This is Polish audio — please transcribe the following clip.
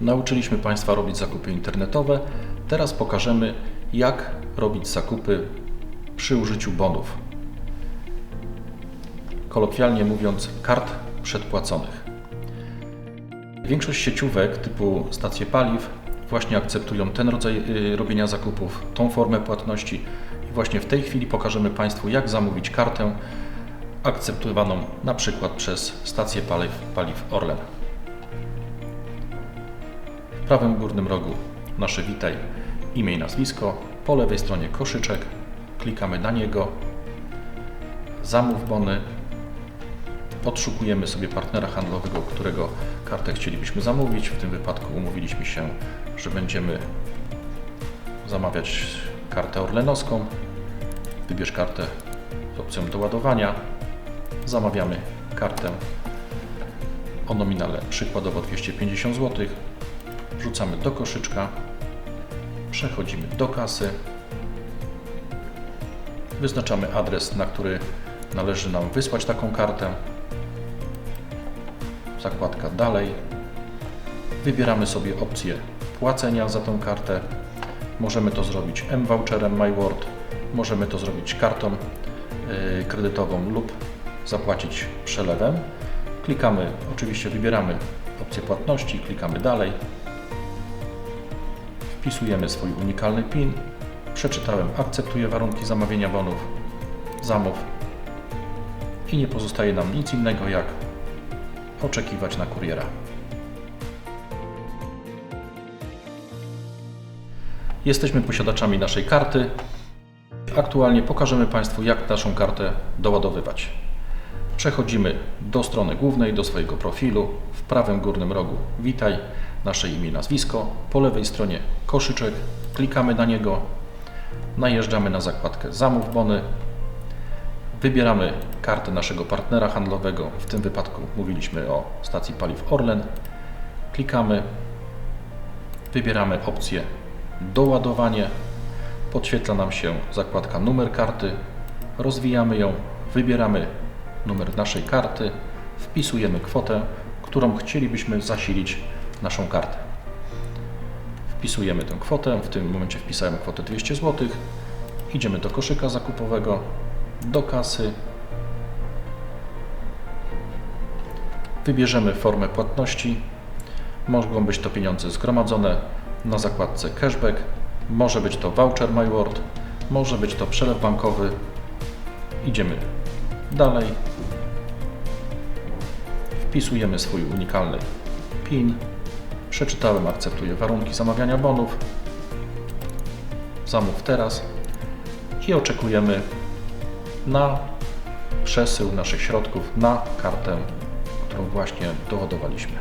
Nauczyliśmy Państwa robić zakupy internetowe. Teraz pokażemy, jak robić zakupy przy użyciu bonów. Kolokwialnie mówiąc, kart przedpłaconych. Większość sieciówek typu stacje paliw właśnie akceptują ten rodzaj y, robienia zakupów, tą formę płatności i właśnie w tej chwili pokażemy Państwu, jak zamówić kartę akceptowaną na przykład przez stację paliw, paliw Orlen. Prawym górnym rogu nasze witaj, imię i nazwisko, po lewej stronie koszyczek, klikamy na niego, zamów bony, odszukujemy sobie partnera handlowego, którego kartę chcielibyśmy zamówić. W tym wypadku umówiliśmy się, że będziemy zamawiać kartę orlenowską. Wybierz kartę z opcją doładowania. Zamawiamy kartę o nominale przykładowo 250 zł. Wrzucamy do koszyczka. Przechodzimy do kasy. Wyznaczamy adres, na który należy nam wysłać taką kartę zakładka dalej. Wybieramy sobie opcję płacenia za tą kartę. Możemy to zrobić M-voucherem MyWord, możemy to zrobić kartą yy, kredytową lub zapłacić przelewem. Klikamy, oczywiście wybieramy opcję płatności, klikamy dalej. Wpisujemy swój unikalny PIN. Przeczytałem, akceptuję warunki zamawiania bonów. Zamów. I nie pozostaje nam nic innego jak oczekiwać na kuriera. Jesteśmy posiadaczami naszej karty. Aktualnie pokażemy Państwu, jak naszą kartę doładowywać. Przechodzimy do strony głównej, do swojego profilu. W prawym górnym rogu witaj, nasze imię nazwisko. Po lewej stronie koszyczek, klikamy na niego. Najeżdżamy na zakładkę Zamów bony. Wybieramy kartę naszego partnera handlowego. W tym wypadku mówiliśmy o stacji paliw Orlen. Klikamy. Wybieramy opcję doładowanie. Podświetla nam się zakładka numer karty. Rozwijamy ją. Wybieramy numer naszej karty. Wpisujemy kwotę, którą chcielibyśmy zasilić naszą kartę. Wpisujemy tę kwotę. W tym momencie wpisałem kwotę 200 zł. Idziemy do koszyka zakupowego do kasy. Wybierzemy formę płatności. Mogą być to pieniądze zgromadzone na zakładce cashback, może być to voucher MyWord, może być to przelew bankowy. Idziemy dalej. Wpisujemy swój unikalny PIN. Przeczytałem, akceptuję warunki zamawiania bonów. Zamów teraz i oczekujemy na przesył naszych środków na kartę, którą właśnie doładowaliśmy.